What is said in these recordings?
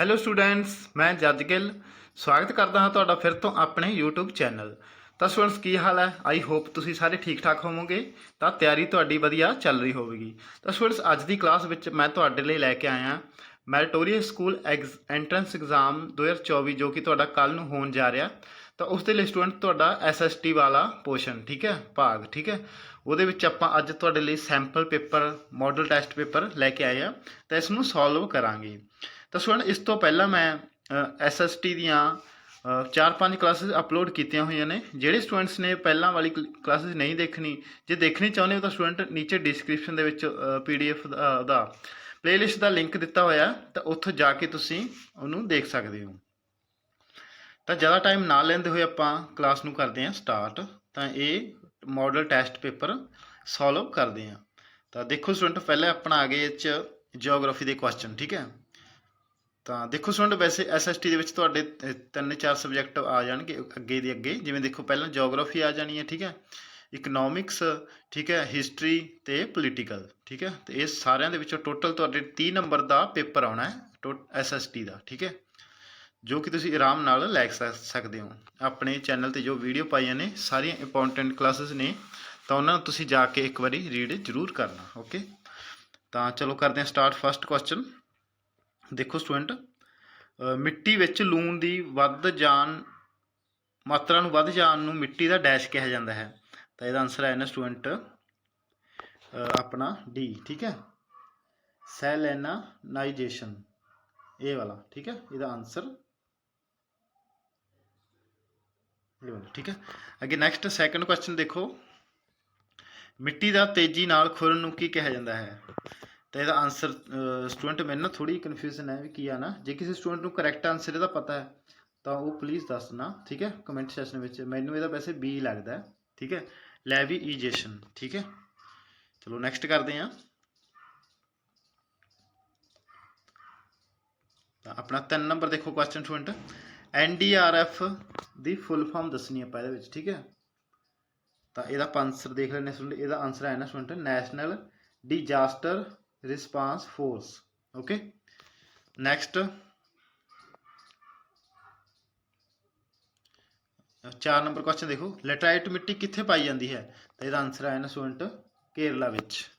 Hello students ਮੈਂ ਜੱਜ ਗਿੱਲ। ਸਵਾਗਤ ਕਰਦਾ ਹਾਂ ਤੁਹਾਡਾ ਫਿਰ ਤੋਂ ਆਪਣੇ YouTube ਚੈਨਲ ਤਾਂ ਸਟੂਡੈਂਟਸ ਕੀ ਹਾਲ ਹੈ? ਆਈ ਹੋਪ ਤੁਸੀਂ ਸਾਰੇ ਠੀਕ ਠਾਕ ਹੋਵੋਗੇ। ਤਾਂ ਤਿਆਰੀ ਤੁਹਾਡੀ ਵਧੀਆ ਚੱਲ ਰਹੀ ਹੋਵੇਗੀ। ਤਾਂ ਸਟੂਡੈਂਟਸ ਅੱਜ ਦੀ ਕਲਾਸ ਵਿੱਚ ਮੈਂ ਤੁਹਾਡੇ ਲਈ ਲੈ ਕੇ ਆਇਆ ਮੈਰੀਟੋਰੀਅਸ ਸਕੂਲ ਐਂਟਰੈਂਸ ਐਗਜ਼ਾਮ 2024 ਜੋ ਕਿ ਤੁਹਾਡਾ ਕੱਲ ਨੂੰ ਹੋਣ ਜਾ ਰਿਹਾ। ਤਾਂ ਉਸ ਦੇ ਲਈ ਸਟੂਡੈਂਟ ਤੁਹਾਡਾ ਐਸਐਸਟੀ ਵਾਲਾ ਪੋਰਸ਼ਨ, ਠੀਕ ਹੈ? ਭਾਗ, ਠੀਕ ਹੈ? ਉਹਦੇ ਵਿੱਚ ਆਪਾਂ ਅੱਜ ਤੁਹਾਡੇ ਲਈ sample paper model test paper ਲੈ ਕੇ ਆਏ ਆ। ਤਾਂ ਇਸ ਨੂੰ ਸੋਲਵ ਕਰਾਂਗੇ। ਤਾਂ ਸਟੂਡੈਂਟ ਇਸ ਤੋਂ ਪਹਿਲਾਂ ਮੈਂ ਐਸਐਸਟੀ ਦੀਆਂ ਚਾਰ ਪੰਜ ਕਲਾਸਿਸ ਅਪਲੋਡ ਕੀਤੀਆਂ ਹੋਈਆਂ ਨੇ, ਜਿਹੜੇ ਸਟੂਡੈਂਟਸ ਨੇ ਪਹਿਲਾਂ ਵਾਲੀ ਕਲਾਸਿਸ ਨਹੀਂ ਦੇਖਣੀ, ਜੇ ਦੇਖਣੀ ਚਾਹੁੰਦੇ ਹੋ ਤਾਂ ਸਟੂਡੈਂਟ ਨੀਚੇ ਡਿਸਕ੍ਰਿਪਸ਼ਨ ਦੇ ਵਿੱਚ ਪੀਡੀਐਫ ਦਾ ਪਲੇਲਿਸਟ ਦਾ ਲਿੰਕ ਦਿੱਤਾ ਹੋਇਆ, ਤਾਂ ਉੱਥੋਂ ਜਾ ਕੇ ਤੁਸੀਂ ਉਹਨੂੰ ਦੇਖ ਸਕਦੇ ਹੋ। ਤਾਂ ਜ਼ਿਆਦਾ ਟਾਈਮ ਨਾ ਲੈਂਦੇ ਹੋਏ ਆਪਾਂ ਕਲਾਸ ਨੂੰ ਕਰਦੇ ਹਾਂ ਸਟਾਰਟ ਤਾਂ ਇਹ ਮਾਡਲ ਟੈਸਟ ਪੇਪਰ ਸੋਲਵ ਕਰਦੇ ਹਾਂ। ਤਾਂ ਦੇਖੋ ਸਟੂਡੈਂਟ ਪਹਿਲੇ ਆਪਣਾ ਆ ਗਏ ਇਹ 'ਚ ਜੀਓਗ੍ਰਾਫੀ ਦੇ ਕੁਐਸਚਨ ਠੀਕ ਹੈ? ਤਾਂ ਦੇਖੋ ਸਟੂਡੈਂਟ, ਵੈਸੇ ਐਸਐਸਟੀ ਦੇ ਵਿੱਚ ਤੁਹਾਡੇ ਤਿੰਨ ਚਾਰ ਸਬਜੈਕਟ ਆ ਜਾਣਗੇ ਅੱਗੇ ਦੇ ਅੱਗੇ। ਜਿਵੇਂ ਦੇਖੋ ਪਹਿਲਾਂ ਜੀਓਗ੍ਰਾਫੀ ਆ ਜਾਣੀ ਹੈ, ਠੀਕ ਹੈ? ਇਕਨੋਮਿਕਸ ਠੀਕ ਹੈ? ਹਿਸਟਰੀ ਤੇ ਪੋਲੀਟੀਕਲ ਠੀਕ ਹੈ? ਤੇ ਇਹ ਸਾਰਿਆਂ ਦੇ ਵਿੱਚੋਂ ਟੋਟਲ ਤੁਹਾਡੇ 30 ਨੰਬਰ ਦਾ ਪੇਪਰ ਆਉਣਾ ਹੈ ਐਸਐਸਟੀ ਦਾ, ਠੀਕ ਹੈ? ਜੋ ਕਿ ਤੁਸੀਂ ਆਰਾਮ ਨਾਲ ਲੈ ਸਕ- ਸਕਦੇ ਹੋ। ਆਪਣੇ ਚੈਨਲ ਤੇ ਜੋ ਵੀਡੀਓ ਪਾਈਆਂ ਨੇ, ਸਾਰੀਆਂ ਇੰਪੋਰਟੈਂਟ ਕਲਾਸਿਸ ਨੇ, ਤਾਂ ਉਹਨਾਂ ਨੂੰ ਤੁਸੀਂ ਜਾ ਕੇ ਇੱਕ ਵਾਰੀ ਰੀਡ ਜ਼ਰੂਰ ਕਰਨਾ ਓਕੇ ਤਾਂ ਚਲੋ ਕਰਦੇ ਹਾਂ ਸਟਾਰਟ ਫਸਟ ਕੁਐਸਚਨ ਦੇਖੋ ਸਟੂਡੈਂਟ ਮਿੱਟੀ ਵਿੱਚ ਲੂਣ ਦੀ ਵੱਧ ਜਾਣ ਮਾਤਰਾ ਨੂੰ ਵੱਧ ਜਾਣ ਨੂੰ ਮਿੱਟੀ ਦਾ ਡੈਸ਼ ਕਿਹਾ ਜਾਂਦਾ ਹੈ। ਤਾਂ ਇਹਦਾ ਆਨਸਰ ਹੈ ਨਾ ਸਟੂਡੈਂਟ ਆਪਣਾ ਡੀ ਠੀਕ ਹੈ? ਸੈਲੇਨਾਈਜੇਸ਼ਨ ਇਹ ਵਾਲਾ, ਠੀਕ ਹੈ? ਇਹਦਾ ਆਨਸਰ ਇਹ ਵਾਲਾ, ਠੀਕ ਹੈ? ਅੱਗੇ ਨੈਕਸਟ ਸੈਕੰਡ ਕੁਐਸਚਨ ਦੇਖੋ। ਮਿੱਟੀ ਦਾ ਤੇਜ਼ੀ ਨਾਲ ਖੁਰਨ ਨੂੰ ਕੀ ਕਿਹਾ ਜਾਂਦਾ ਹੈ? ਤਾਂ ਇਹਦਾ ਆਨਸਰ ਸਟੂਡੈਂਟ ਮੈਨੂੰ ਨਾ ਥੋੜੀ ਕਨਫਿਊਜ਼ਨ ਹੈ ਵੀ ਕੀ ਆ ਨਾ। ਜੇ ਕਿਸੇ ਸਟੂਡੈਂਟ ਨੂੰ ਕਰੈਕਟ ਆਨਸਰ ਇਹਦਾ ਪਤਾ ਹੈ, ਤਾਂ ਉਹ ਪਲੀਜ਼ ਦੱਸਣਾ ਠੀਕ ਹੈ? ਕਮੈਂਟ ਸੈਸ਼ਨ ਵਿੱਚ ਮੈਨੂੰ ਇਹਦਾ ਵੈਸੇ ਬੀ ਲੱਗਦਾ ਹੈ, ਠੀਕ ਹੈ? ਲੈਵੀਈਜੇਸ਼ਨ ਠੀਕ ਹੈ? ਚਲੋ ਨੈਕਸਟ ਕਰਦੇ ਹਾਂ। ਤਾਂ ਆਪਣਾ 3 ਨੰਬਰ ਦੇਖੋ ਕੁਐਸਚਨ ਸਟੂਡੈਂਟ ਐਨਡੀਆਰਐਫ ਦੀ ਫੁੱਲ ਫਾਰਮ ਦੱਸਣੀ ਆਪਾਂ ਇਹਦੇ ਵਿੱਚ, ਠੀਕ ਹੈ? ਤਾਂ ਇਹਦਾ ਆਪਾਂ ਆਨਸਰ ਦੇਖ ਲੈਣੇ ਸਟੂਡੈਂਟ ਇਹਦਾ ਆਨਸਰ ਹੈ ਨਾ student national disaster response force okay next ਚਾਰ ਨੰਬਰ ਕੁਐਸਚਨ ਦੇਖੋ। ਲੈਟਰਾਈਟ ਮਿੱਟੀ ਕਿੱਥੇ ਪਾਈ ਜਾਂਦੀ ਹੈ? ਤਾਂ ਇਹਦਾ ਆਨਸਰ ਹੈ ਨਾ ਸਟੂਡੈਂਟ ਕੇਰਲਾ ਵਿੱਚ।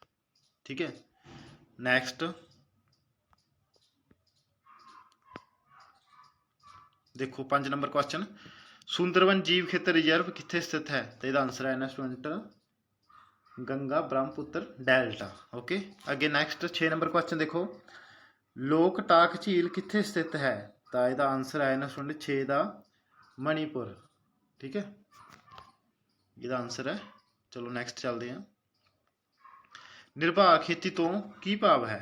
ਠੀਕ ਹੈ? ਨੈਕਸਟ ਦੇਖੋ 5 ਨੰਬਰ ਕੁਐਸਚਨ ਸੁੰਦਰਵਨ ਜੀਵ ਖੇਤਰ ਰਿਜ਼ਰਵ ਕਿੱਥੇ ਸਥਿਤ ਹੈ? ਤੇ ਇਹਦਾ ਆਨਸਰ ਹੈ student Ganga Brahmaputra delta okay ਅੱਗੇ ਨੈਕਸਟ 6 ਨੰਬਰ ਕੁਐਸਚਨ ਦੇਖੋ ਲੋਕ ਟਾਕ ਝੀਲ ਕਿੱਥੇ ਸਥਿਤ ਹੈ ਤਾਂ ਇਹਦਾ ਆਨਸਰ ਹੈ ਨਾ ਸਟੂਡੈਂਟ 6 ਦਾ ਮਣੀਪੁਰ ਠੀਕ ਹੈ ਇਹਦਾ ਆਨਸਰ ਹੈ ਚਲੋ ਨੈਕਸਟ ਚੱਲਦੇ ਹਾਂ ਨਿਰਵਾਹ ਖੇਤੀ ਤੋਂ ਕੀ ਭਾਵ ਹੈ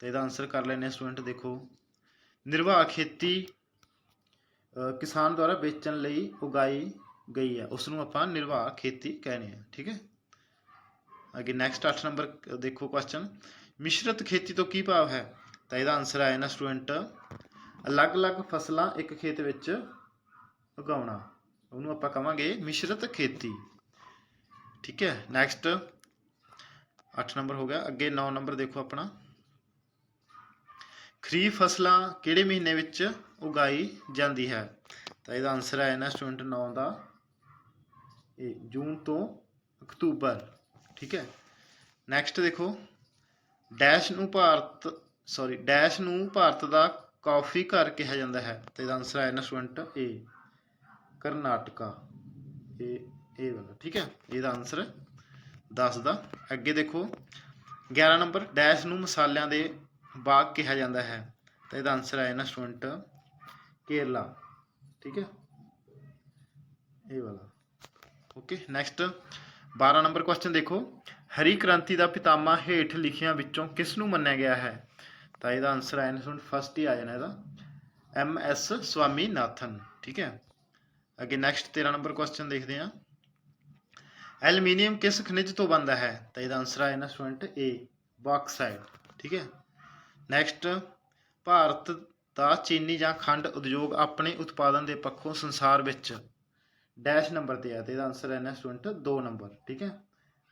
ਤਾਂ ਇਹਦਾ ਆਨਸਰ ਕਰ ਲੈਣੇ ਸਟੂਡੈਂਟ ਦੇਖੋ ਨਿਰਵਾਹ ਖੇਤੀ ਕਿਸਾਨ ਦੁਆਰਾ ਵੇਚਣ ਲਈ ਉਗਾਈ ਗਈ ਹੈ ਉਸ ਨੂੰ ਆਪਾਂ ਨਿਰਵਾਹ ਖੇਤੀ ਕਹਿੰਦੇ ਆ ਠੀਕ ਹੈ ਅੱਗੇ ਨੈਕਸਟ 8 ਨੰਬਰ ਦੇਖੋ ਕੁਐਸਚਨ ਮਿਸ਼ਰਤ ਖੇਤੀ ਤੋਂ ਕੀ ਭਾਵ ਹੈ? ਤਾਂ ਇਹਦਾ ਆਨਸਰ ਆਇਆ ਨਾ ਸਟੂਡੈਂਟ ਅਲੱਗ-ਅਲੱਗ ਫਸਲਾਂ ਇੱਕ ਖੇਤ ਵਿੱਚ ਉਗਾਉਣਾ। ਉਹਨੂੰ ਆਪਾਂ ਕਵਾਂਗੇ ਮਿਸ਼ਰਤ ਖੇਤੀ। ਠੀਕ ਹੈ ਨੈਕਸਟ 8 ਨੰਬਰ ਹੋ ਗਿਆ। ਅੱਗੇ 9 ਨੰਬਰ ਦੇਖੋ ਆਪਣਾ। ਖਰੀਫ ਫਸਲਾਂ ਕਿਹੜੇ ਮਹੀਨੇ ਵਿੱਚ ਉਗਾਈ ਜਾਂਦੀ ਹੈ? ਤਾਂ ਇਹਦਾ ਆਨਸਰ ਹੈ ਨਾ ਸਟੂਡੈਂਟ 9 ਦਾ। ਇਹ ਜੂਨ ਤੋਂ ਅਕਤੂਬਰ। ਠੀਕ ਹੈ? ਨੈਕਸਟ ਦੇਖੋ। ਡੈਸ਼ ਨੂੰ ਭਾਰਤ ਸੌਰੀ ਡੈਸ਼ ਨੂੰ ਭਾਰਤ ਦਾ ਕਾਫੀ ਘਰ ਕਿਹਾ ਜਾਂਦਾ ਹੈ। ਤੇ ਇਹਦਾ ਆਨਸਰ ਹੈ ਨਾ ਸਟੂਡੈਂਟ ਏ ਕਰਨਾਟਕਾ ਇਹ ਇਹ ਵਾਲਾ, ਠੀਕ ਹੈ? ਇਹਦਾ ਆਨਸਰ 10 ਦਾ ਅੱਗੇ ਦੇਖੋ। 11 ਨੰਬਰ ਡੈਸ਼ ਨੂੰ ਮਸਾਲਿਆਂ ਦੇ ਬਾਗ ਕਿਹਾ ਜਾਂਦਾ ਹੈ। ਤਾਂ ਇਹਦਾ ਆਨਸਰ ਆਇਆ ਨਾ ਸਟੂਡੈਂਟ ਕੇਰਲਾ। ਠੀਕ ਹੈ? ਇਹ ਵਾਲਾ। ਓਕੇ ਨੈਕਸਟ 12 ਨੰਬਰ ਕੁਐਸਚਨ ਦੇਖੋ। ਹਰੀ ਕ੍ਰਾਂਤੀ ਦਾ ਪਿਤਾਮਾ ਹੇਠ ਲਿਖਿਆਂ ਵਿੱਚੋਂ ਕਿਸ ਨੂੰ ਮੰਨਿਆ ਗਿਆ ਹੈ? ਤਾਂ ਇਹਦਾ ਆਨਸਰ ਆਇਆ ਨਾ ਸਟੂਡੈਂਟ ਫਸਟ ਹੀ ਆ ਜਾਣਾ ਇਹਦਾ। ਐਮ ਐਸ ਸਵਾਮੀਨਾਥਨ, ਠੀਕ ਹੈ? ਅੱਗੇ ਨੈਕਸਟ 13 ਨੰਬਰ ਕੁਐਸਚਨ ਦੇਖਦੇ ਹਾਂ। ਐਲੂਮੀਨੀਅਮ ਕਿਸ ਖਣਿਜ ਤੋਂ ਬਣਦਾ ਹੈ? ਤਾਂ ਇਹਦਾ ਆਨਸਰ ਆਇਆ ਨਾ ਸਟੂਡੈਂਟ ਏ ਬਾਕਸਾਈਡ, ਠੀਕ ਹੈ? ਨੈਕਸਟ ਭਾਰਤ ਦਾ ਚੀਨੀ ਜਾਂ ਖੰਡ ਉਦਯੋਗ ਆਪਣੇ ਉਤਪਾਦਨ ਦੇ ਪੱਖੋਂ ਸੰਸਾਰ ਵਿੱਚ ਡੈਸ਼ ਨੰਬਰ ਤੇ ਹੈ ਤੇ ਇਹਦਾ ਆਨਸਰ ਹੈ ਨਾ ਸਟੂਡੈਂਟ 2 ਨੰਬਰ ਠੀਕ ਹੈ?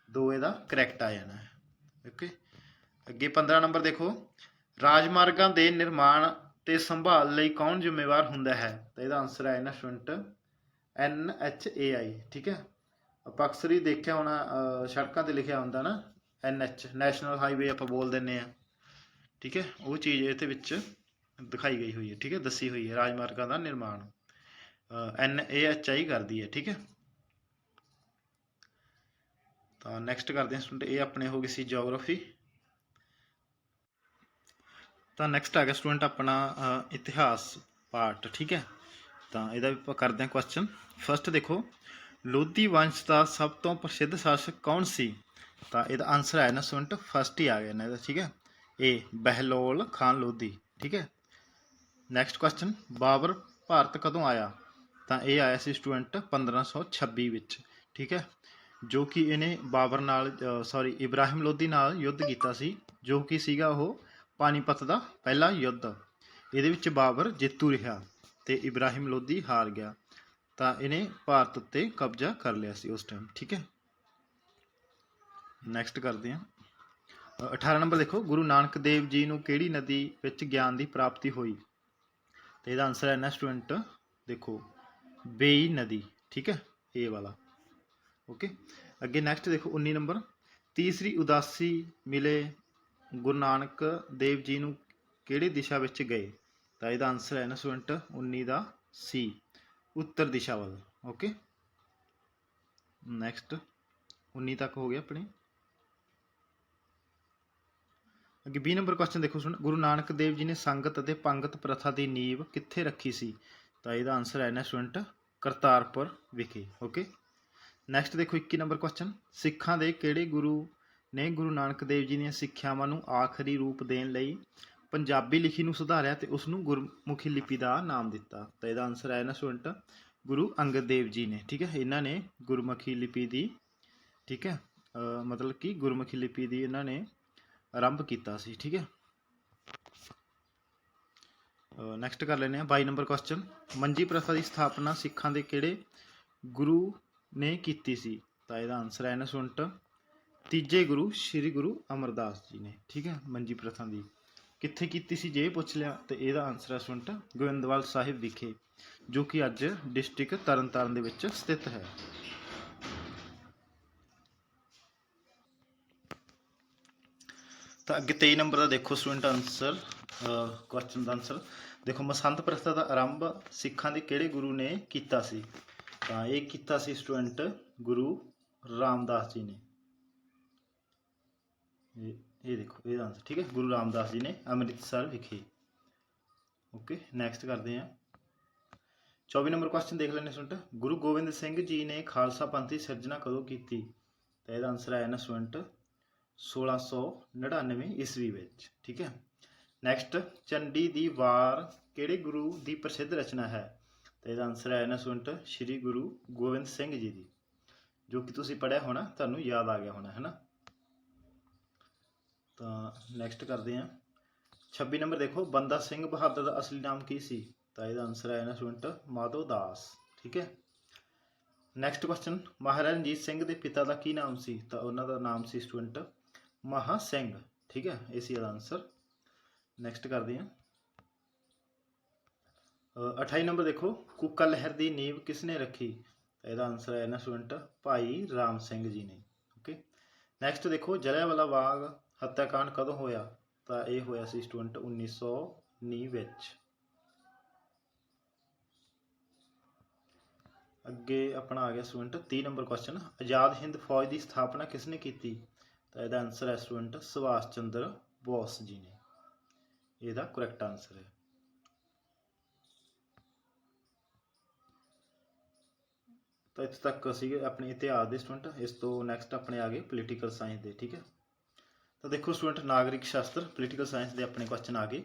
2 ਇਹਦਾ ਕਰੈਕਟ ਆ ਜਾਣਾ ਹੈ ਓਕੇ ਅੱਗੇ 15 ਨੰਬਰ ਦੇਖੋ। ਰਾਜਮਾਰਗਾਂ ਦੇ ਨਿਰਮਾਣ ਤੇ ਸੰਭਾਲ ਲਈ ਕੌਣ ਜ਼ਿੰਮੇਵਾਰ ਹੁੰਦਾ ਹੈ? ਤਾਂ ਇਹਦਾ ਆਨਸਰ ਹੈ ਨਾ ਸਟੂਡੈਂਟ ਐਨ ਐਚ ਏ ਆਈ ਠੀਕ ਹੈ? ਆਪਾਂ ਅਕਸਰ ਹੀ ਦੇਖਿਆ ਹੋਣਾ ਸੜਕਾਂ ਤੇ ਲਿਖਿਆ ਹੁੰਦਾ ਨਾ ਐਨ ਐਚ ਨੈਸ਼ਨਲ ਹਾਈਵੇ ਆਪਾਂ ਬੋਲ ਦਿੰਨੇ ਆ ਠੀਕ ਹੈ? ਉਹ ਚੀਜ਼ ਇਹਦੇ ਵਿੱਚ ਦਿਖਾਈ ਗਈ ਹੋਈ ਹੈ, ਠੀਕ ਹੈ? ਦੱਸੀ ਹੋਈ ਹੈ, ਰਾਜਮਾਰਗਾਂ ਦਾ ਨਿਰਮਾਣ। ਐਨ ਏ ਐਚ ਆਈ ਕਰਦੀ ਹੈ, ਠੀਕ ਹੈ? ਤਾਂ ਨੈਕਸਟ ਕਰਦੇ ਹਾਂ ਸਟੂਡੈਂਟ ਇਹ ਆਪਣੇ ਹੋ ਗਈ ਸੀ ਜੀਓਗ੍ਰਾਫੀ ਤਾਂ ਨੈਕਸਟ ਆ ਗਿਆ ਸਟੂਡੈਂਟ ਆਪਣਾ ਇਤਿਹਾਸ ਪਾਰਟ ਠੀਕ ਹੈ? ਤਾਂ ਇਹਦਾ ਵੀ ਆਪਾਂ ਕਰਦੇ ਹਾਂ ਕੁਐਸਚਨ ਫਸਟ ਦੇਖੋ, ਲੋਧੀ ਵੰਸ਼ ਦਾ ਸਭ ਤੋਂ ਪ੍ਰਸਿੱਧ ਸ਼ਾਸਕ ਕੌਣ ਸੀ? ਤਾਂ ਇਹਦਾ ਆਨਸਰ ਆਇਆ ਨਾ ਸਟੂਡੈਂਟ ਫਸਟ ਹੀ ਆ ਗਿਆ ਨਾ ਇਹਦਾ ਠੀਕ ਹੈ? ਇਹ ਬਹਿਲੋਲ ਖਾਨ ਲੋਧੀ, ਠੀਕ ਹੈ? ਨੈਕਸਟ ਕੁਐਸਚਨ ਬਾਬਰ ਭਾਰਤ ਕਦੋਂ ਆਇਆ? ਤਾਂ ਇਹ ਆਇਆ ਸੀ ਸਟੂਡੈਂਟ 1526 ਵਿੱਚ ਠੀਕ ਹੈ? ਜੋ ਕਿ ਇਹਨੇ ਬਾਬਰ ਨਾਲ ਸੌਰੀ ਇਬਰਾਹਿਮ ਲੋਧੀ ਨਾਲ ਯੁੱਧ ਕੀਤਾ ਸੀ ਜੋ ਕਿ ਸੀਗਾ ਉਹ ਪਾਣੀਪਤ ਦਾ ਪਹਿਲਾ ਯੁੱਧ। ਇਹਦੇ ਵਿੱਚ ਬਾਬਰ ਜੇਤੂ ਰਿਹਾ ਤੇ ਇਬਰਾਹਿਮ ਲੋਧੀ ਹਾਰ ਗਿਆ। ਤਾਂ ਇਹਨੇ ਭਾਰਤ ਉੱਤੇ ਕਬਜ਼ਾ ਕਰ ਲਿਆ ਸੀ ਉਸ ਟਾਈਮ ਠੀਕ ਹੈ? ਨੈਕਸਟ ਕਰਦੇ ਹਾਂ। ਅ, 18 ਨੰਬਰ ਦੇਖੋ ਗੁਰੂ ਨਾਨਕ ਦੇਵ ਜੀ ਨੂੰ ਕਿਹੜੀ ਨਦੀ ਵਿੱਚ ਗਿਆਨ ਦੀ ਪ੍ਰਾਪਤੀ ਹੋਈ? ਤੇ ਇਹਦਾ ਆਨਸਰ ਹੈ ਨਾ ਸਟੂਡੈਂਟ ਦੇਖੋ। ਬੇਈ ਨਦੀ, ਠੀਕ ਹੈ? ਇਹ ਵਾਲਾ। ਓਕੇ ਅੱਗੇ ਨੈਕਸਟ ਦੇਖੋ 19 ਨੰਬਰ ਤੀਸਰੀ ਉਦਾਸੀ ਮਿਲੇ ਗੁਰੂ ਨਾਨਕ ਦੇਵ ਜੀ ਨੂੰ ਕਿਹੜੀ ਦਿਸ਼ਾ ਵਿੱਚ ਗਏ? ਤਾਂ ਇਹਦਾ ਆਨਸਰ ਹੈ ਨਾ ਸਟੂਡੈਂਟ 19 ਦਾ ਸੀ ਉੱਤਰ ਦਿਸ਼ਾ ਵੱਲ। ਓਕੇ ਨੈਕਸਟ 19 ਤੱਕ ਹੋ ਗਏ ਆਪਣੇ। ਅੱਗੇ 20 ਨੰਬਰ ਕੁਐਸਚਨ ਦੇਖੋ, ਸੁਣ। ਗੁਰੂ ਨਾਨਕ ਦੇਵ ਜੀ ਨੇ ਸੰਗਤ ਅਤੇ ਪੰਗਤ ਪ੍ਰਥਾ ਦੀ ਨੀਂਵ ਕਿੱਥੇ ਰੱਖੀ ਸੀ? ਤਾਂ ਇਹਦਾ ਆਨਸਰ ਹੈ ਨਾ ਸਟੂਡੈਂਟ ਕਰਤਾਰਪੁਰ ਵਿਖੇ ਓਕੇ ਨੈਕਸਟ ਦੇਖੋ 21 ਨੰਬਰ ਕੁਐਸਚਨ ਸਿੱਖਾਂ ਦੇ ਕਿਹੜੇ ਗੁਰੂ ਨੇ ਗੁਰੂ ਨਾਨਕ ਦੇਵ ਜੀ ਦੀਆਂ ਸਿੱਖਿਆਵਾਂ ਨੂੰ ਆਖਰੀ ਰੂਪ ਦੇਣ ਲਈ ਪੰਜਾਬੀ ਲਿਖੀ ਨੂੰ ਸੁਧਾਰਿਆ ਤੇ ਉਸ ਨੂੰ ਗੁਰਮੁਖੀ ਲਿਪੀ ਦਾ ਨਾਮ ਦਿੱਤਾ? ਤਾਂ ਇਹਦਾ ਆਨਸਰ ਹੈ ਨਾ ਸਟੂਡੈਂਟ ਗੁਰੂ ਅੰਗਦ ਦੇਵ ਜੀ ਨੇ, ਠੀਕ ਹੈ? ਇਹਨਾਂ ਨੇ ਗੁਰਮੁਖੀ ਲਿਪੀ ਦੀ, ਠੀਕ ਹੈ? ਮਤਲਬ ਕਿ ਗੁਰਮੁਖੀ ਲਿਪੀ ਦੀ ਇਹਨਾਂ ਨੇ ਆਰੰਭ ਕੀਤਾ ਸੀ, ਠੀਕ ਹੈ? ਨੈਕਸਟ ਕਰ ਲੈਂਦੇ ਹਾਂ 22 ਨੰਬਰ ਕੁਐਸਚਨ ਮੰਜੀ ਪ੍ਰਥਾ ਦੀ ਸਥਾਪਨਾ ਸਿੱਖਾਂ ਦੇ ਕਿਹੜੇ ਗੁਰੂ ਨੇ ਕੀਤੀ ਸੀ? ਤਾਂ ਇਹਦਾ ਆਨਸਰ ਹੈ ਨਾ ਤੀਜੇ ਗੁਰੂ ਸ੍ਰੀ ਗੁਰੂ ਅਮਰਦਾਸ ਜੀ ਨੇ, ਠੀਕ ਹੈ, ਮੰਜੀ ਪ੍ਰਥਾ ਦੀ। ਕਿੱਥੇ ਕੀਤੀ ਸੀ ਜੇ ਪੁੱਛ ਲਿਆ, ਤੇ ਇਹਦਾ ਆਨਸਰ ਹੈ ਸੁਣਟ ਗੋਇੰਦਵਾਲ ਸਾਹਿਬ ਵਿਖੇ, ਜੋ ਕਿ ਅੱਜ ਡਿਸਟ੍ਰਿਕਟ ਤਰਨਤਾਰਨ ਦੇ ਵਿੱਚ ਸਥਿਤ ਹੈ। ਤਾਂ ਅੱਗੇ 23 ਨੰਬਰ ਦਾ ਦੇਖੋ ਸਟੂਡੈਂਟ ਆਨਸਰ ਕੁਐਸਚਨ ਦਾ ਆਨਸਰ ਦੇਖੋ, ਮਸੰਤ ਪ੍ਰਥਾ ਦਾ ਆਰੰਭ ਸਿੱਖਾਂ ਦੇ ਕਿਹੜੇ ਗੁਰੂ ਨੇ ਕੀਤਾ ਸੀ? ਤਾਂ ਇਹ ਕੀਤਾ ਸੀ ਸਟੂਡੈਂਟ ਗੁਰੂ ਰਾਮਦਾਸ ਜੀ ਨੇ। ਇਹ ਦੇਖੋ ਇਹਦਾ ਆਨਸਰ ਠੀਕ ਹੈ? ਗੁਰੂ ਰਾਮਦਾਸ ਜੀ ਨੇ ਅੰਮ੍ਰਿਤਸਰ ਵਿਖੇ। ਓਕੇ ਨੈਕਸਟ ਕਰਦੇ ਹਾਂ। 24 ਨੰਬਰ ਕੁਐਸਚਨ ਦੇਖ ਲੈਣੇ ਸਟੂਡੈਂਟ। ਗੁਰੂ ਗੋਬਿੰਦ ਸਿੰਘ ਜੀ ਨੇ ਖਾਲਸਾ ਪੰਥ ਦੀ ਸਿਰਜਣਾ ਕਦੋਂ ਕੀਤੀ? ਤਾਂ ਇਹਦਾ ਆਨਸਰ ਆਇਆ ਨਾ ਸਟੂਡੈਂਟ 1699 ਈਸਵੀ ਵਿੱਚ, ਠੀਕ ਹੈ? ਨੈਕਸਟ ਚੰਡੀ ਦੀ ਵਾਰ ਕਿਹੜੇ ਗੁਰੂ ਦੀ ਪ੍ਰਸਿੱਧ ਰਚਨਾ ਹੈ? ਤਾਂ ਇਹਦਾ ਆਨਸਰ ਹੈ ਨਾ ਸਟੂਡੈਂਟ ਸ੍ਰੀ ਗੁਰੂ ਗੋਬਿੰਦ ਸਿੰਘ ਜੀ ਦੀ, ਜੋ ਕਿ ਤੁਸੀਂ ਪੜ੍ਹਿਆ ਹੋਣਾ, ਤੁਹਾਨੂੰ ਯਾਦ ਆ ਗਿਆ ਹੋਣਾ ਹੈ ਨਾ ਤਾਂ ਨੈਕਸਟ ਕਰਦੇ ਹਾਂ। 26 ਨੰਬਰ ਦੇਖੋ, ਬੰਦਾ ਸਿੰਘ ਬਹਾਦਰ ਦਾ ਅਸਲੀ ਨਾਮ ਕੀ ਸੀ? ਤਾਂ ਇਹਦਾ ਆਨਸਰ ਹੈ ਨਾ ਸਟੂਡੈਂਟ ਮਾਧੋ ਦਾਸ, ਠੀਕ ਹੈ? ਨੈਕਸਟ ਕੁਐਸਚਨ ਮਹਾਰਾਜਾ ਰਣਜੀਤ ਸਿੰਘ ਦੇ ਪਿਤਾ ਦਾ ਕੀ ਨਾਮ ਸੀ? ਤਾਂ ਉਹਨਾਂ ਦਾ ਨਾਮ ਸੀ ਸਟੂਡੈਂਟ ਮਹਾ ਸਿੰਘ, ਠੀਕ ਹੈ? ਇਹ ਸੀ ਇਹਦਾ ਆਨਸਰ ਨੈਕਸਟ ਕਰਦੇ ਹਾਂ। ਅ, 28 ਨੰਬਰ ਦੇਖੋ। ਕੁੱਕਾ ਲਹਿਰ ਦੀ ਨੀਂਵ ਕਿਸ ਨੇ ਰੱਖੀ? ਇਹਦਾ ਆਨਸਰ ਹੈ ਨਾ ਸਟੂਡੈਂਟ ਭਾਈ ਰਾਮ ਸਿੰਘ ਜੀ ਨੇ। ਓਕੇ ਨੈਕਸਟ ਦੇਖੋ ਜਲਿਆਂਵਾਲਾ ਬਾਗ ਹੱਤਿਆਕਾਂਡ ਕਦੋਂ ਹੋਇਆ? ਤਾਂ ਇਹ ਹੋਇਆ ਸੀ ਸਟੂਡੈਂਟ 1919 ਵਿੱਚ। ਅੱਗੇ ਆਪਣਾ ਆ ਗਿਆ student 30 number question Azad Hind Fauj ਦੀ ਸਥਾਪਨਾ ਕਿਸ ਨੇ ਕੀਤੀ? ਤਾਂ ਇਹਦਾ ਆਨਸਰ ਹੈ ਸਟੂਡੈਂਟ ਸੁਭਾਸ਼ ਚੰਦਰ ਬੋਸ ਜੀ ਨੇ। ਇਹਦਾ ਕਰੈਕਟ ਆਨਸਰ ਹੈ। ਤਾਂ ਇੱਥੇ ਤੱਕ ਸੀਗੇ ਆਪਣੇ ਇਤਿਹਾਸ ਦੇ ਸਟੂਡੈਂਟ ਇਸ ਤੋਂ ਨੈਕਸਟ ਆਪਣੇ ਆ ਗਏ ਪੋਲੀਟੀਕਲ ਸਾਇੰਸ ਦੇ, ਠੀਕ ਹੈ। ਤਾਂ ਦੇਖੋ ਸਟੂਡੈਂਟ ਨਾਗਰਿਕ ਸ਼ਾਸਤਰ ਪੋਲੀਟੀਕਲ ਸਾਇੰਸ ਦੇ ਆਪਣੇ ਕੁਐਸਚਨ ਆ ਗਏ।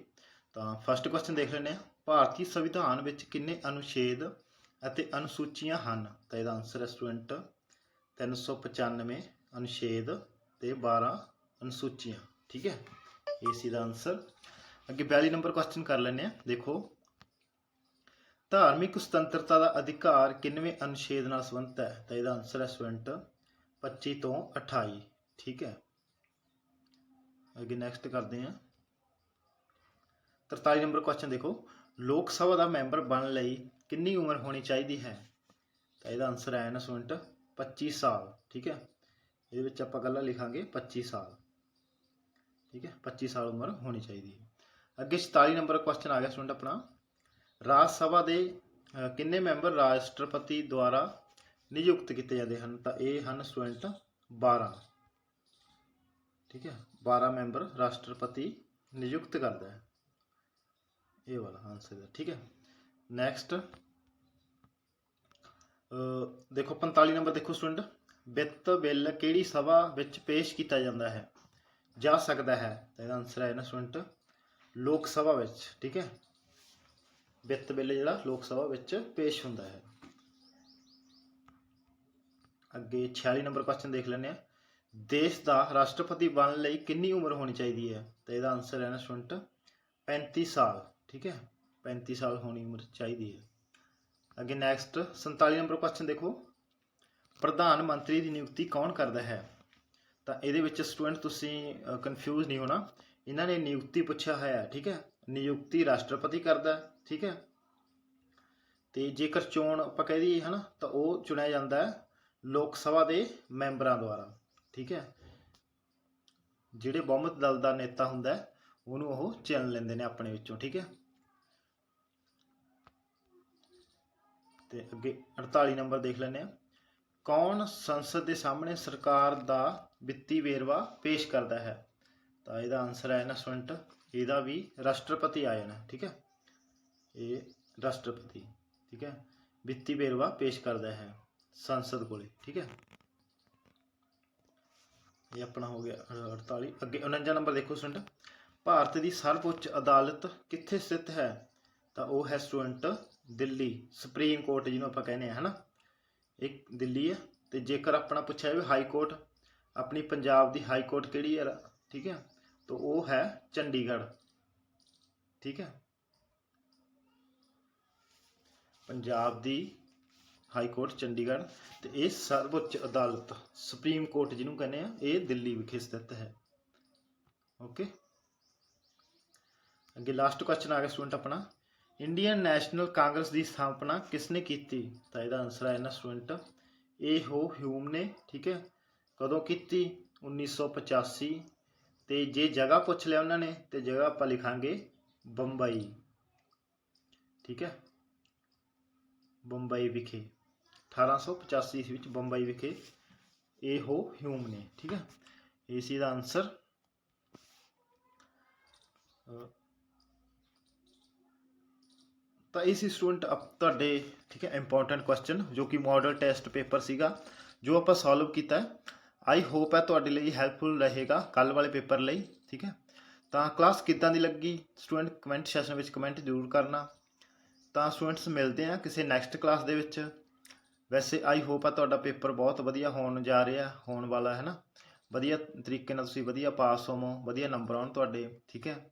ਤਾਂ ਫਸਟ ਕੁਐਸਚਨ ਦੇਖ ਲੈਂਦੇ ਹਾਂ, ਭਾਰਤੀ ਸੰਵਿਧਾਨ ਵਿੱਚ ਕਿੰਨੇ ਅਨੁਛੇਦ ਅਤੇ ਅਨੁਸੂਚੀਆਂ ਹਨ? ਤਾਂ ਇਹਦਾ ਆਨਸਰ ਹੈ ਸਟੂਡੈਂਟ 395 ਅਨੁਛੇਦ ਤੇ 12 ਅਨੁਸੂਚੀਆਂ, ਠੀਕ ਹੈ। ਇਹ ਸੀ ਦਾ ਆਨਸਰ ਅੱਗੇ 42 ਨੰਬਰ ਕੁਐਸਚਨ ਕਰ ਲੈਂਦੇ ਹਾਂ। ਦੇਖੋ, ਧਾਰਮਿਕ ਸੁਤੰਤਰਤਾ ਦਾ ਅਧਿਕਾਰ ਕਿੰਨਵੇਂ ਅਨੁਛੇਦ ਨਾਲ ਸੰਬੰਧਿਤ ਹੈ? ਤਾਂ ਇਹਦਾ ਆਨਸਰ ਹੈ ਸਟੂਡੈਂਟ 25 ਤੋਂ 28 ਠੀਕ ਹੈ? ਅੱਗੇ ਨੈਕਸਟ ਕਰਦੇ ਹਾਂ। 43 ਨੰਬਰ ਕੁਐਸਚਨ ਦੇਖੋ, ਲੋਕ ਸਭਾ ਦਾ ਮੈਂਬਰ ਬਣਨ ਲਈ ਕਿੰਨੀ ਉਮਰ ਹੋਣੀ ਚਾਹੀਦੀ ਹੈ? ਤਾਂ ਇਹਦਾ ਆਨਸਰ ਹੈ ਨਾ ਸਟੂਡੈਂਟ 25 ਸਾਲ, ਠੀਕ ਹੈ? ਇਹਦੇ ਵਿੱਚ ਆਪਾਂ ਗੱਲਾਂ ਲਿਖਾਂਗੇ 25 ਸਾਲ, ਠੀਕ ਹੈ? 25 ਸਾਲ ਉਮਰ ਹੋਣੀ ਚਾਹੀਦੀ ਹੈ। ਅੱਗੇ 44 ਨੰਬਰ ਕੁਐਸਚਨ ਆ ਗਿਆ ਸਟੂਡੈਂਟ ਆਪਣਾ। ਰਾਜ ਸਭਾ ਦੇ ਕਿੰਨੇ ਮੈਂਬਰ ਰਾਸ਼ਟਰਪਤੀ ਦੁਆਰਾ ਨਿਯੁਕਤ ਕੀਤੇ ਜਾਂਦੇ ਹਨ? ਤਾਂ ਇਹ ਹਨ ਸਟੂਡੈਂਟ 12 ਠੀਕ ਹੈ 12 ਮੈਂਬਰ ਰਾਸ਼ਟਰਪਤੀ ਨਿਯੁਕਤ ਕਰਦਾ ਹੈ। ਇਹ ਵਾਲਾ ਆਨਸਰ ਹੈ, ਠੀਕ ਹੈ। ਨੈਕਸਟ ਦੇਖੋ 45 ਨੰਬਰ ਦੇਖੋ ਸਟੂਡੈਂਟ ਵਿੱਤ ਬਿੱਲ ਕਿਹੜੀ ਸਭਾ ਵਿੱਚ ਪੇਸ਼ ਕੀਤਾ ਜਾਂਦਾ ਹੈ? ਜਾ ਸਕਦਾ ਹੈ। ਤਾਂ ਇਹਦਾ ਆਨਸਰ ਹੈ ਨਾ ਸਟੂਡੈਂਟ ਲੋਕ ਸਭਾ ਵਿੱਚ, ਠੀਕ ਹੈ? ਵਿੱਤ ਬਿੱਲ ਜਿਹੜਾ ਲੋਕ ਸਭਾ ਵਿੱਚ ਪੇਸ਼ ਹੁੰਦਾ ਹੈ। ਅੱਗੇ 46 ਨੰਬਰ ਕੁਐਸਚਨ ਦੇਖ ਲੈਂਦੇ ਆ ਦੇਸ਼ ਦਾ ਰਾਸ਼ਟਰਪਤੀ ਬਣਨ ਲਈ ਕਿੰਨੀ ਉਮਰ ਹੋਣੀ ਚਾਹੀਦੀ ਹੈ? ਤਾਂ ਇਹਦਾ ਆਨਸਰ ਹੈ ਨਾ ਸਟੂਡੈਂਟ 35 ਸਾਲ, ਠੀਕ ਹੈ? 35 ਸਾਲ ਹੋਣੀ ਉਮਰ ਚਾਹੀਦੀ ਹੈ। ਅੱਗੇ ਨੈਕਸਟ 47 ਨੰਬਰ ਕੁਐਸਚਨ ਦੇਖੋ। ਪ੍ਰਧਾਨ ਮੰਤਰੀ ਦੀ ਨਿਯੁਕਤੀ ਕੌਣ ਕਰਦਾ ਹੈ? ਤਾਂ ਇਹਦੇ ਵਿੱਚ ਸਟੂਡੈਂਟ ਤੁਸੀਂ ਕਨਫਿਊਜ਼ ਨਹੀਂ ਹੋਣਾ। ਇਹਨਾਂ ਨੇ ਨਿਯੁਕਤੀ ਪੁੱਛਿਆ ਹੋਇਆ ਹੈ, ਠੀਕ ਹੈ? ਨਿਯੁਕਤੀ ਰਾਸ਼ਟਰਪਤੀ ਕਰਦਾ ਠੀਕ ਹੈ? ਤੇ ਜੇਕਰ ਚੋਣ ਆਪਾਂ ਕਹਿ ਦਈਏ, ਹਨਾ, ਤਾਂ ਉਹ ਚੁਣਿਆ ਜਾਂਦਾ ਹੈ ਲੋਕ ਸਭਾ ਦੇ ਮੈਂਬਰਾਂ ਦੁਆਰਾ, ਠੀਕ ਹੈ? ਜਿਹੜੇ ਬਹੁਮਤ ਦਲ ਦਾ ਨੇਤਾ ਹੁੰਦਾ ਉਹਨੂੰ ਉਹ ਚੁਣ ਲੈਂਦੇ ਨੇ ਆਪਣੇ ਵਿੱਚੋਂ, ਠੀਕ ਹੈ? ਤੇ ਅੱਗੇ 48 ਨੰਬਰ ਦੇਖ ਲੈਂਦੇ ਆ ਕੌਣ ਸੰਸਦ ਦੇ ਸਾਹਮਣੇ ਸਰਕਾਰ ਦਾ ਵਿੱਤੀ ਵੇਰਵਾ ਪੇਸ਼ ਕਰਦਾ ਹੈ? ਤਾਂ ਇਹਦਾ ਆਨਸਰ ਹੈ ਨਾ ਸਟੂਡੈਂਟ ਇਹਦਾ ਵੀ ਰਾਸ਼ਟਰਪਤੀ ਆ ਜਾਣਾ ਠੀਕ ਹੈ? ਇਹ ਰਾਸ਼ਟਰਪਤੀ ਠੀਕ ਹੈ? ਵਿੱਤੀ ਵੇਰਵਾ ਪੇਸ਼ ਕਰਦਾ ਹੈ ਸੰਸਦ ਕੋਲੇ ਠੀਕ ਹੈ? ਇਹ ਆਪਣਾ ਹੋ ਗਿਆ ਅ, 48 ਅੱਗੇ 49 ਨੰਬਰ ਦੇਖੋ ਸਟੂਡੈਂਟ ਭਾਰਤ ਦੀ ਸਰਵਉੱਚ ਅਦਾਲਤ ਕਿੱਥੇ ਸਥਿਤ ਹੈ? ਤਾਂ ਉਹ ਹੈ ਸਟੂਡੈਂਟ ਦਿੱਲੀ ਸੁਪਰੀਮ ਕੋਰਟ ਜਿਹਨੂੰ ਆਪਾਂ ਕਹਿੰਦੇ ਆ ਹਨਾ? ਇਹ ਦਿੱਲੀ ਹੈ ਤੇ ਜੇਕਰ ਆਪਣਾ ਪੁੱਛਿਆ ਜਾਵੇ ਹਾਈ ਕੋਰਟ ਆਪਣੀ ਪੰਜਾਬ ਦੀ ਹਾਈ ਕੋਰਟ ਕਿਹੜੀ ਹੈ ਠੀਕ ਹੈ? ਤਾਂ ਉਹ ਹੈ ਚੰਡੀਗੜ੍ਹ ਠੀਕ ਹੈ ਪੰਜਾਬ ਦੀ ਹਾਈ ਕੋਰਟ ਚੰਡੀਗੜ੍ਹ ਤੇ ਇਹ ਸਰਵਉੱਚ ਅਦਾਲਤ ਸੁਪਰੀਮ ਕੋਰਟ ਜਿਹਨੂੰ ਕਹਿੰਦੇ ਆ ਇਹ ਦਿੱਲੀ ਵਿਖੇ ਸਥਿਤ ਹੈ ਓਕੇ ਅੱਗੇ ਲਾਸਟ ਕੁਐਸਚਨ ਆ ਗਿਆ ਸਟੂਡੈਂਟ ਆਪਣਾ ਇੰਡੀਅਨ ਨੈਸ਼ਨਲ ਕਾਂਗਰਸ ਦੀ ਸਥਾਪਨਾ ਕਿਸਨੇ ਕੀਤੀ ਤਾਂ ਇਹਦਾ ਆਨਸਰ ਹੈ ਨਾ ਸਟੂਡੈਂਟ ਇਹ ਹੋ ਹਿਊਮ ਨੇ ਠੀਕ ਹੈ ਕਦੋਂ ਕੀਤੀ 1985 ਤੇ ਜੇ ਜਗ੍ਹਾ ਪੁੱਛ ਲਿਆ ਉਹਨਾਂ ਨੇ, ਤੇ ਜਗ੍ਹਾ ਆਪਾਂ ਲਿਖਾਂਗੇ ਬੰਬਈ। ਠੀਕ ਹੈ? ਬੰਬਈ ਵਿਖੇ। 1885 ਈਸਵੀ ਵਿੱਚ ਬੰਬਈ ਵਿਖੇ ਇਹ ਹੋ ਹਿਊਮ ਨੇ। ਠੀਕ ਹੈ? ਇਹ ਸੀ ਦਾ ਆਨਸਰ ਤਾਂ ਇਹ ਸੀ ਸਟੂਡੈਂਟ ਤੁਹਾਡੇ, ਠੀਕ ਹੈ ਇੰਪੋਰਟੈਂਟ ਕੁਐਸਚਨ ਜੋ ਕਿ ਮਾਡਲ ਟੈਸਟ ਪੇਪਰ ਸੀਗਾ, ਜੋ ਆਪਾਂ ਸੋਲਵ ਕੀਤਾ ਹੈ। ਆਈ ਹੋਪ ਹੈ ਤੁਹਾਡੇ ਲਈ ਹੈਲਪਫੁਲ ਰਹੇਗਾ ਕੱਲ ਵਾਲੇ ਪੇਪਰ ਲਈ, ਠੀਕ ਹੈ? ਤਾਂ ਕਲਾਸ ਕਿੱਦਾਂ ਦੀ ਲੱਗੀ? ਸਟੂਡੈਂਟ ਕਮੈਂਟ ਸੈਸ਼ਨ ਵਿੱਚ ਕਮੈਂਟ ਜ਼ਰੂਰ ਕਰਨਾ। ਤਾਂ ਸਟੂਡੈਂਟਸ ਮਿਲਦੇ ਆ ਕਿਸੇ ਨੈਕਸਟ ਕਲਾਸ ਦੇ ਵਿੱਚ। ਵੈਸੇ ਆਈ ਹੋਪ ਆ ਤੁਹਾਡਾ ਪੇਪਰ ਬਹੁਤ ਵਧੀਆ ਹੋਣ ਜਾ ਰਿਹਾ, ਹੋਣ ਵਾਲਾ ਹੈ ਨਾ? ਵਧੀਆ ਤਰੀਕੇ ਨਾਲ ਤੁਸੀਂ ਵਧੀਆ ਪਾਸ ਹੋਵੋ, ਵਧੀਆ ਨੰਬਰ ਆਉਣ ਤੁਹਾਡੇ, ਠੀਕ ਹੈ?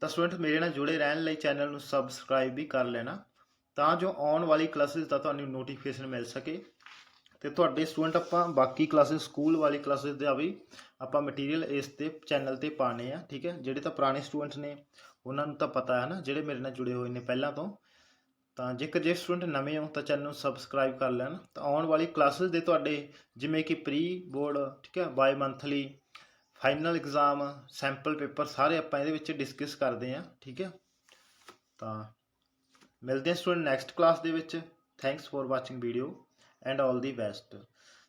ਤਾਂ ਸਟੂਡੈਂਟ ਮੇਰੇ ਨਾਲ ਜੁੜੇ ਰਹਿਣ ਲਈ ਚੈਨਲ ਨੂੰ ਸਬਸਕ੍ਰਾਈਬ ਵੀ ਕਰ ਲੈਣਾ। ਤਾਂ ਜੋ ਆਉਣ ਵਾਲੀ ਕਲਾਸਿਸ ਦਾ ਤੁਹਾਨੂੰ ਨੋਟੀਫਿਕੇਸ਼ਨ ਮਿਲ ਸਕੇ। ਤੇ ਤੁਹਾਡੇ ਸਟੂਡੈਂਟ ਆਪਾਂ ਬਾਕੀ ਕਲਾਸਿਸ ਸਕੂਲ ਵਾਲੀ ਕਲਾਸਿਸ ਦਾ ਵੀ ਆਪਾਂ ਮਟੀਰੀਅਲ ਇਸ ਤੇ ਚੈਨਲ ਤੇ ਪਾਣੇ ਆ, ਠੀਕ ਹੈ? ਜਿਹੜੇ ਤਾਂ ਪੁਰਾਣੇ ਸਟੂਡੈਂਟਸ ਨੇ, ਉਹਨਾਂ ਨੂੰ ਤਾਂ ਪਤਾ ਹੈ ਨਾ, ਜਿਹੜੇ ਮੇਰੇ ਨਾਲ ਜੁੜੇ ਹੋਏ ਨੇ ਪਹਿਲਾਂ ਤੋਂ। ਤਾਂ ਜੇਕਰ ਜੇ ਸਟੂਡੈਂਟ ਨਵੇਂ ਹੋ ਤਾਂ ਚੈਨਲ ਨੂੰ ਸਬਸਕ੍ਰਾਈਬ ਕਰ ਲੈਣ। ਤਾਂ ਆਉਣ ਵਾਲੀ ਕਲਾਸਿਸ ਦੇ ਤੁਹਾਡੇ ਜਿਵੇਂ ਕਿ ਪ੍ਰੀ ਬੋਰਡ ਠੀਕ ਹੈ? Bimonthly final exam sample paper ਸਾਰੇ ਆਪਾਂ ਇਹਦੇ ਵਿੱਚ ਡਿਸਕਸ ਕਰਦੇ ਹਾਂ, ਠੀਕ ਹੈ? ਤਾਂ ਮਿਲਦੇ ਹਾਂ ਸਟੂਡੈਂਟ ਨੈਕਸਟ ਕਲਾਸ ਦੇ ਵਿੱਚ। Thanks for watching video and all the best.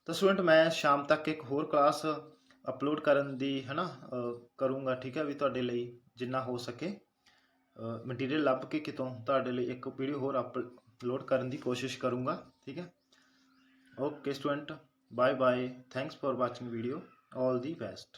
ਤਾਂ ਸਟੂਡੈਂਟ ਮੈਂ ਸ਼ਾਮ ਤੱਕ ਇੱਕ ਹੋਰ ਕਲਾਸ ਅਪਲੋਡ ਕਰਨ ਦੀ ਹਨਾ ਅ, ਕਰੂੰਗਾ ਠੀਕ ਹੈ ਵੀ ਤੁਹਾਡੇ ਲਈ ਜਿੰਨਾ ਹੋ ਸਕੇ। ਮਟੀਰੀਅਲ ਲੱਭ ਕੇ ਕਿਤੋਂ ਤੁਹਾਡੇ ਲਈ ਇੱਕ ਵੀਡੀਓ ਹੋਰ ਅਪਲੋਡ ਕਰਨ ਦੀ ਕੋਸ਼ਿਸ਼ ਕਰੂੰਗਾ ਠੀਕ ਹੈ। Okay student bye bye thanks for watching video all the best